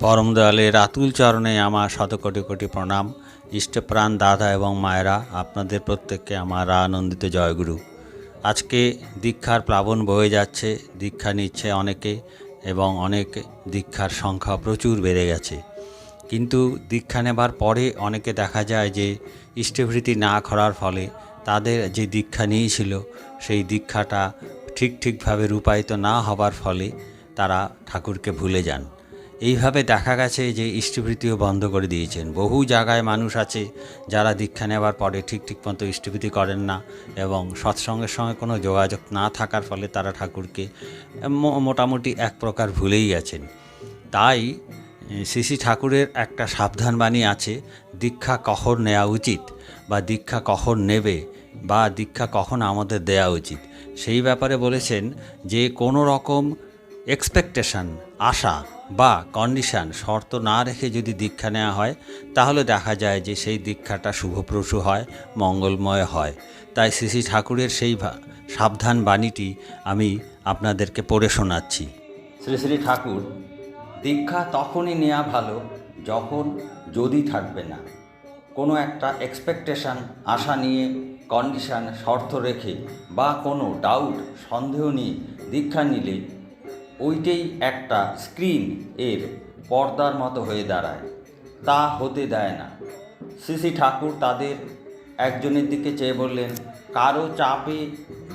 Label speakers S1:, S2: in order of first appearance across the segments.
S1: পরম দয়ালের আতুল চরণে আমার শত কোটি কোটি প্রণাম ইষ্টপ্রাণ দাদা এবং মায়েরা, আপনাদের প্রত্যেককে আমার আনন্দিত জয়গুরু। আজকে দীক্ষার প্লাবন বয়ে যাচ্ছে, দীক্ষা নিচ্ছে অনেকে এবং অনেক দীক্ষার সংখ্যা প্রচুর বেড়ে গেছে। কিন্তু দীক্ষা নেবার পরে অনেকে দেখা যায় যে ইষ্টভৃতি না করার ফলে তাদের যে দীক্ষা নিয়েছিল, সেই দীক্ষাটা ঠিক ঠিকভাবে রূপায়িত না হবার ফলে তারা ঠাকুরকে ভুলে যান। এইভাবে দেখা গেছে যে ইষ্টভৃতিও বন্ধ করে দিয়েছেন। বহু জায়গায় মানুষ আছে যারা দীক্ষা নেওয়ার পরে ঠিক ঠিক মতো ইষ্টভৃতি করেন না এবং সৎসঙ্গের সঙ্গে কোনো যোগাযোগ না থাকার ফলে তারা ঠাকুরকে মোটামুটি এক প্রকার ভুলেই গেছেন। তাই শ্রী ঠাকুরের একটা সাবধান বাণী আছে, দীক্ষা কখন নেওয়া উচিত বা দীক্ষা কখন নেবে বা দীক্ষা কখন আমাদের দেওয়া উচিত। সেই ব্যাপারে বলেছেন যে কোনো রকম এক্সপেকটেশন আশা বা কন্ডিশন শর্ত না রেখে যদি দীক্ষা নেওয়া হয়, তাহলে দেখা যায় যে সেই দীক্ষাটা শুভপ্রসূ হয়, মঙ্গলময় হয়। তাই শ্রী ঠাকুরের সেই সাবধান বাণীটি আমি আপনাদেরকে পড়ে শোনাচ্ছি। শ্রী শ্রী ঠাকুর, দীক্ষা তখনই নেওয়া ভালো যখন যদি থাকবে না। কোনো একটা এক্সপেকটেশান আশা নিয়ে কন্ডিশন শর্ত রেখে বা কোনো ডাউট সন্দেহ নিয়ে দীক্ষা নিলে ওইটাই একটা স্ক্রিন এর পর্দার মতো হয়ে দাঁড়ায়। তা হতে দেয় না। শ্রী ঠাকুর তাদের একজনের দিকে চেয়ে বললেন, কারও চাপে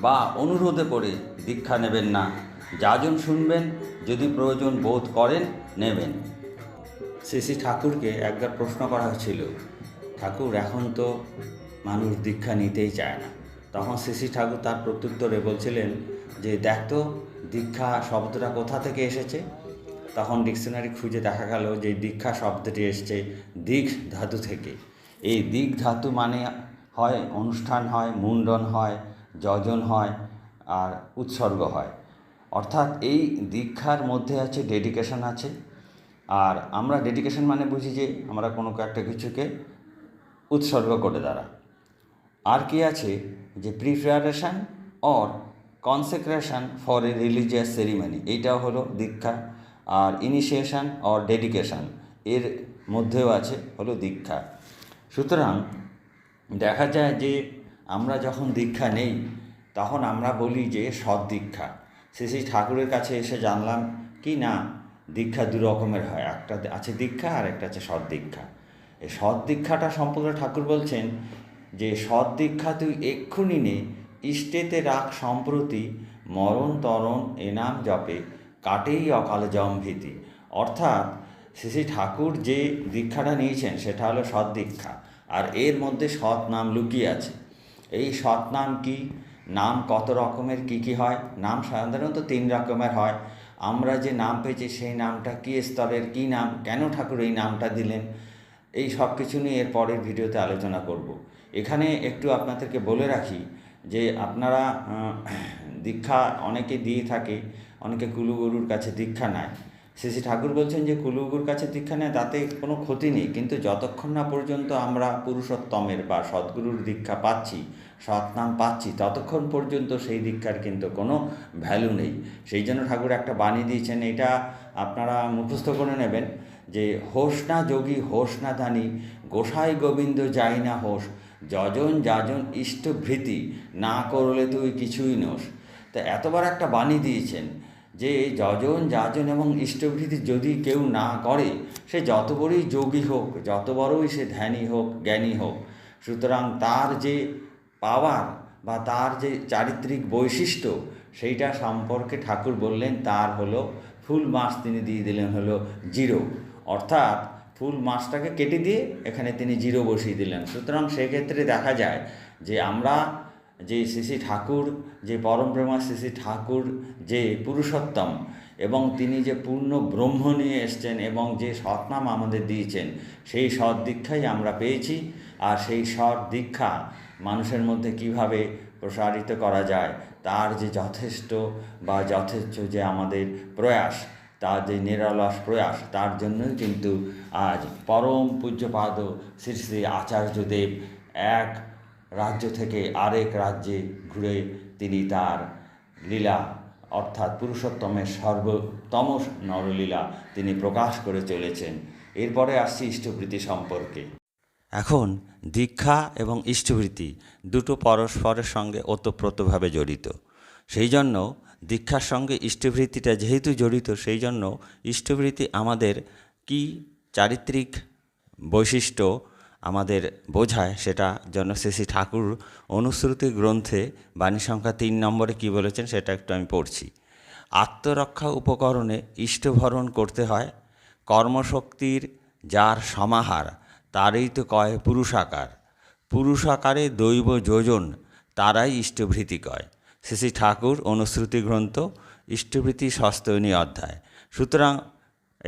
S1: বা অনুরোধে করে দীক্ষা নেবেন না। যাজন শুনবেন, যদি প্রয়োজন বোধ করেন, নেবেন। শ্রী ঠাকুরকে একবার প্রশ্ন করা হয়েছিল ঠাকুর, এখন তো মানুষ দীক্ষা নিতেই চায় না। তখন শ্রী ঠাকুর তার প্রত্যুত্তরে বলছিলেন যে, দেখ তো দীক্ষা শব্দটা কোথা থেকে এসেছে? তখন ডিকশনারি খুঁজে দেখা গেল যে দীক্ষা শব্দটি এসছে দিক ধাতু থেকে। এই দিক ধাতু মানে হয় অনুষ্ঠান হয়, মুন্ডন হয়, যজন হয়, আর উৎসর্গ হয়। অর্থাৎ এই দীক্ষার মধ্যে আছে ডেডিকেশন আছে। আর আমরা ডেডিকেশন মানে বুঝি যে আমরা কোনো একটা কিছুকে উৎসর্গ করে দ্বারা। আর কি আছে? যে preparation or consecration for a religious ceremony এইটাও হলো দীক্ষা আর ইনিশিয়েশন অর ডেডিকেশন এর মধ্যেও আছে হলো দীক্ষা। সুতরাং দেখা যায় যে আমরা যখন দীক্ষা নেই, তখন আমরা বলি যে সৎ দীক্ষা। শ্রী শ্রী ঠাকুরের কাছে এসে জানলাম কি না দীক্ষা দু রকমের হয়। একটা আছে দীক্ষা আর একটা আছে সৎ দীক্ষা। এই সৎ দীক্ষাটা সম্পর্কে ঠাকুর বলছেন যে সৎ দীক্ষা তুই এক্ষুনি নে ইষ্টেতে রাখ সম্প্রতি, মরণ তরণ এনাম জপে, কাটেই অকাল জম্ভীতি অর্থাৎ, শ্রী ঠাকুর যে দীক্ষাটা নিয়েছেন, সেটা হলো সৎ দীক্ষা। আর এর মধ্যে সৎ নাম লুকিয়ে আছে। এই সৎ নাম কি? নাম কত রকমের, কি কি হয়? নাম সাধারণত তিন রকমের হয়। আমরা যে নাম পেয়েছি, সেই নামটা কি স্তরের, কি নাম, কেন ঠাকুর এই নামটা দিলেন? এই সব কিছু নিয়ে এর পরের ভিডিওতে আলোচনা করব। এখানে একটু আপনাদেরকে বলে রাখি যে আপনারা দীক্ষা অনেকে দিয়ে থাকে, অনেকে কুলুগুরুর কাছে দীক্ষা নেয়। শ্রী শ্রী ঠাকুর বলছেন যে, কুলুগুরুর কাছে দীক্ষা নেয় তাতে কোনো ক্ষতি নেই, কিন্তু যতক্ষণ না পর্যন্ত আমরা পুরুষোত্তমের বা সদ্গুরুর দীক্ষা পাচ্ছি, সৎনাম পাচ্ছি, ততক্ষণ পর্যন্ত সেই দীক্ষার কিন্তু কোনো ভ্যালু নেই। সেই জন্য ঠাকুর একটা বাণী দিয়েছেন, এটা আপনারা মুখস্থ করে নেবেন যে, হোস না যোগী, হোস না দানি গোসাই গোবিন্দ যাই না হোস যজন যাজন ইষ্টভৃতি না করলে তুই কিছুই নোস। তা এতবার একটা বাণী দিয়েছেন যে যজন যাজন এবং ইষ্টভৃতি যদি কেউ না করে, সে যত বড়ই যোগী হোক, যত বড়ই সে ধ্যানী হোক, জ্ঞানী হোক, সুতরাং তার যে পাওয়ার বা তার যে চারিত্রিক বৈশিষ্ট্য, সেইটা সম্পর্কে ঠাকুর বললেন, তার হলো ফুল মাস তিনি দিয়ে দিলেন হলো জিরো। অর্থাৎ ফুল মাছটাকে কেটে দিয়ে এখানে তিনি জিরো বসিয়ে দিলেন। সুতরাং সেক্ষেত্রে দেখা যায় যে আমরা যে শ্রী ঠাকুর, যে পরমপ্রেমা শ্রী ঠাকুর, যে পুরুষোত্তম এবং তিনি যে পূর্ণ ব্রহ্ম নিয়ে এসছেন এবং যে সৎনাম আমাদের দিয়েছেন, সেই সৎ দীক্ষাই আমরা পেয়েছি। আর সেই সৎ দীক্ষা মানুষের মধ্যে কীভাবে প্রসারিত করা যায়, তার যে যথেষ্ট বা যথেচ্ছ যে আমাদের প্রয়াস তার যে নিরলস প্রয়াস, তার জন্যই কিন্তু আজ পরম পূজ্যপাদ শ্রী শ্রী আচার্যদেব এক রাজ্য থেকে আরেক রাজ্যে ঘুরে তিনি তার লীলা, অর্থাৎ পুরুষোত্তমের সর্বোত্তম নরলীলা তিনি প্রকাশ করে চলেছেন। এরপরে আসছি ইষ্টভৃতি সম্পর্কে। এখন দীক্ষা এবং ইষ্টভৃতি দুটো পরস্পরের সঙ্গে ওতপ্রোতভাবে জড়িত। সেই জন্য দীক্ষার সঙ্গে ইষ্টভৃতিটা যেহেতু জড়িত, সেই জন্য ইষ্টভৃতি আমাদের কি চারিত্রিক বৈশিষ্ট্য আমাদের বোঝায় সেটা জন্য শ্রী ঠাকুর অনুশ্রুতি গ্রন্থে বাণী সংখ্যা তিন নম্বরে কি বলেছেন সেটা একটু আমি পড়ছি। আত্মরক্ষা উপকরণে ইষ্টভরণ করতে হয়, কর্মশক্তির যার সমাহার, তারই তো কয় পুরুষাকার। পুরুষাকারে দৈব যোজন, তারাই ইষ্টভৃতি কয়। শ্রী ঠাকুর অনুশ্রুতি গ্রন্থ ইষ্টভৃতি সস্তয়নী অধ্যায়। সুতরাং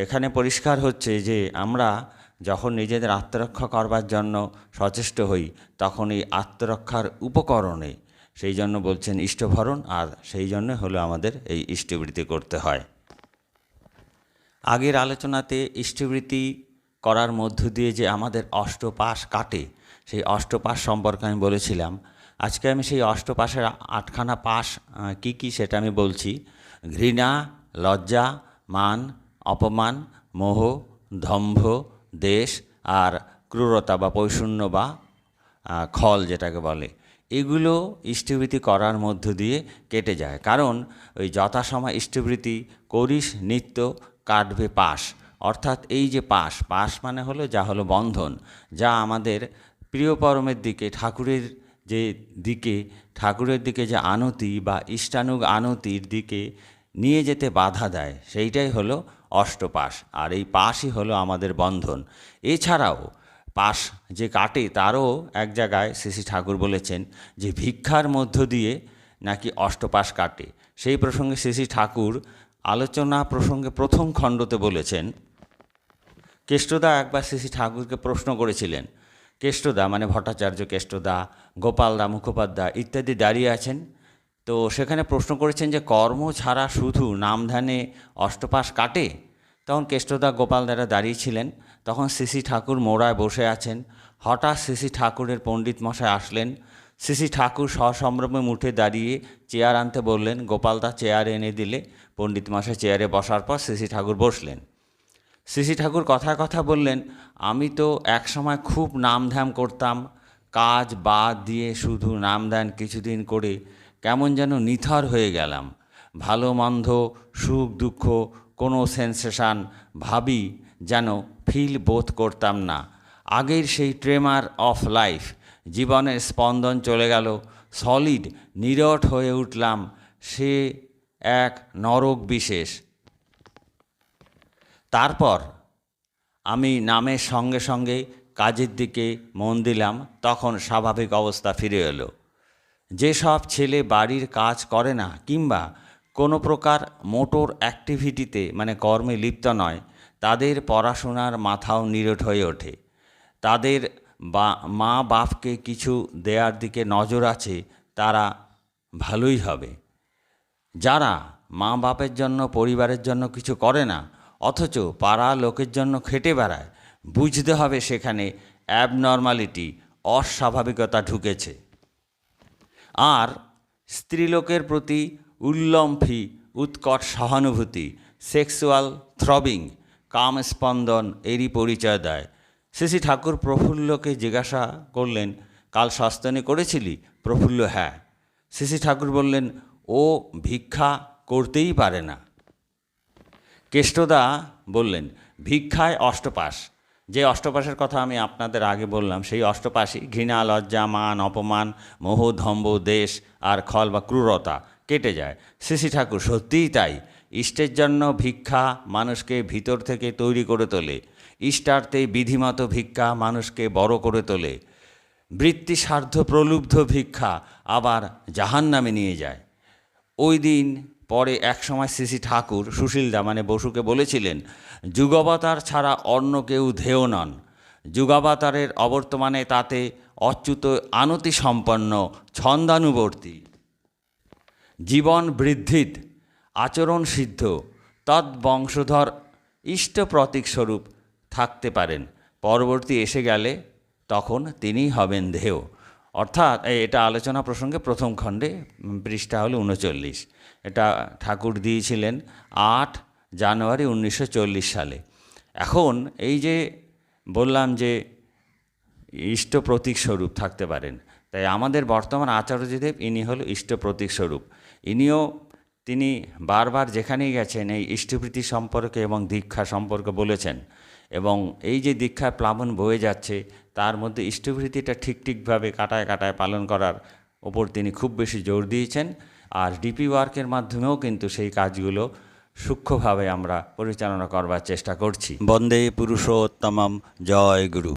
S1: এখানে পরিষ্কার হচ্ছে যে আমরা যখন নিজেদের আত্মরক্ষা করবার জন্য সচেষ্ট হই, তখন এই আত্মরক্ষার উপকরণে সেই জন্য বলছেন ইষ্টভরণ, আর সেই জন্য হলো আমাদের এই ইষ্টবৃত্তি করতে হয়। আগের আলোচনাতে ইষ্টবৃত্তি করার মধ্য দিয়ে যে আমাদের অষ্টপাশ কাটে, সেই অষ্টপাশ সম্পর্কে আমি বলেছিলাম আজকে আমি সেই অষ্টপাশের আটখানা পাশ কি কি সেটা আমি বলছি। ঘৃণা, লজ্জা, মান, অপমান, মোহ দম্ভ দেশ আর ক্রূরতা বা পৈশূন্য বা খল যেটাকে বলে। এগুলো ইষ্টবৃত্তি করার মধ্য দিয়ে কেটে যায়। কারণ ওই যথাসময় ইষ্টবৃত্তি করিস নিত্য কাটবে পাশ। অর্থাৎ এই যে পাশ পাশ মানে হলো যা হলো বন্ধন, যা আমাদের প্রিয় পরমের দিকে, ঠাকুরের যে দিকে, ঠাকুরের দিকে যে আনতি বা ইষ্টানুগ আনতির দিকে নিয়ে যেতে বাধা দেয়, সেইটাই হলো অষ্টপাশ। আর এই পাশই হলো আমাদের বন্ধন। এছাড়াও পাশ যে কাটে, তারও এক জায়গায় শ্রী ঠাকুর বলেছেন যে ভিক্ষার মধ্য দিয়ে নাকি অষ্টপাশ কাটে। সেই প্রসঙ্গে শ্রী ঠাকুর আলোচনা প্রসঙ্গে প্রথম খণ্ডতে বলেছেন, কেষ্টদা একবার শ্রী ঠাকুরকে প্রশ্ন করেছিলেন কেষ্টদা মানে ভট্টাচার্য কেষ্টদা গোপালদা মুখোপাধ্যায় ইত্যাদি দাঁড়িয়ে আছেন। তো সেখানে প্রশ্ন করেছেন যে কর্ম ছাড়া শুধু নামধানে অষ্টপাশ কাটে? তখন কেষ্টদা গোপালদারা দাঁড়িয়েছিলেন তখন শ্রী ঠাকুর মোড়ায় বসে আছেন। হঠাৎ শ্রী ঠাকুরের পণ্ডিত মশাই আসলেন। শ্রী ঠাকুর সসম্ভ্রমে উঠে দাঁড়িয়ে চেয়ার আনতে বললেন। গোপালদা চেয়ার এনে দিলে, পণ্ডিত মশাই চেয়ারে বসার পর শ্রী ঠাকুর বসলেন। শ্রী ঠাকুর কথা কথা বললেন, আমি তো একসময় খুব নামধাম করতাম, কাজ বাদ দিয়ে শুধু নামধান কিছুদিন করে কেমন যেন নিথর হয়ে গেলাম। ভালো মন্দ, সুখ দুঃখ, কোনো সেন্সেশন ভাবি যেন ফিল বোধ করতাম না। আগের সেই ট্রেমার অফ লাইফ, জীবনের স্পন্দন চলে গেল, সলিড, নিরট হয়ে উঠলাম, সে এক নরক বিশেষ। তারপর আমি নামের সঙ্গে সঙ্গে কাজের দিকে মন দিলাম, তখন স্বাভাবিক অবস্থা ফিরে এলো। যেসব ছেলে বাড়ির কাজ করে না, কিংবা কোনো প্রকার মোটর অ্যাক্টিভিটিতে মানে কর্মে লিপ্ত নয়, তাদের পড়াশোনার মাথাও নিরট হয়ে ওঠে। তাদের বা, মা বাপকে কিছু দেওয়ার দিকে নজর আছে, তারা ভালোই হবে। যারা মা বাপের জন্য, পরিবারের জন্য কিছু করে না অথচ পাড়া লোকের জন্য খেটে বেড়ায়। বুঝতে হবে সেখানে অ্যাবনর্মালিটি অস্বাভাবিকতা ঢুকেছে। আর স্ত্রীলোকের প্রতি উল্লম্ফি, উৎকট সহানুভূতি সেক্সুয়াল থ্রবিং কাম স্পন্দন এরই পরিচয় দেয়। শ্রী ঠাকুর প্রফুল্লকে জিজ্ঞাসা করলেন, কাল সস্তনে করেছিলি? প্রফুল্ল হ্যাঁ। শ্রী ঠাকুর বললেন, ও ভিক্ষা করতেই পারে না। কেষ্টদা বললেন, ভিক্ষায় অষ্টপাশ। যে অষ্টপাশের কথা আমি আপনাদের আগে বললাম, সেই অষ্টপাশই ঘৃণা, লজ্জা, মান, অপমান, মোহ ধম্ব দেশ আর খল বা ক্রূরতা কেটে যায়। শ্রী ঠাকুর, সত্যিই তাই। ইষ্টের জন্য ভিক্ষা মানুষকে ভিতর থেকে তৈরি করে তোলে। ইষ্টার্থে বিধিমত ভিক্ষা মানুষকে বড় করে তোলে। বৃত্তি স্বার্থ প্রলুব্ধ ভিক্ষা আবার জাহান নামে নিয়ে যায়। ওই দিন পরে একসময় শ্রী ঠাকুর সুশীলদা মানে বসুকে বলেছিলেন, যুগাবতার ছাড়া অন্য কেউ ধেয় নন। যুগাবতারের অবর্তমানে তাতে অচ্যুত আনতি সম্পন্ন ছন্দানুবর্তী। জীবন বৃদ্ধিত, আচরণ সিদ্ধ তৎবংশধর ইষ্ট প্রতীক স্বরূপ থাকতে পারেন। পরবর্তী এসে গেলে তখন তিনি হবেন ধেয়। অর্থাৎ এটা আলোচনা প্রসঙ্গে প্রথম খণ্ডে পৃষ্ঠা হলো উনচল্লিশ। এটা ঠাকুর দিয়েছিলেন আট জানুয়ারি উনিশশো চল্লিশ সালে। এখন এই যে বললাম যে ইষ্ট প্রতীক স্বরূপ থাকতে পারেন, তাই আমাদের বর্তমান আচার্যদেব ইনি হল ইষ্ট প্রতীক স্বরূপ। ইনিও তিনি বারবার যেখানেই গেছেন, এই ইষ্টপ্রীতি সম্পর্কে এবং দীক্ষা সম্পর্কে বলেছেন। এবং এই যে দীক্ষায় প্লাবন বয়ে যাচ্ছে, তার মধ্যে ইষ্টভৃতিটা ঠিক ঠিকভাবে কাটায় কাটায় পালন করার ওপর তিনি খুব বেশি জোর দিয়েছেন। আর ডিপি ওয়ার্কের মাধ্যমেও কিন্তু সেই কাজগুলো সূক্ষ্মভাবে আমরা পরিচালনা করবার চেষ্টা করছি। বন্দে পুরুষোত্তমম জয় গুরু।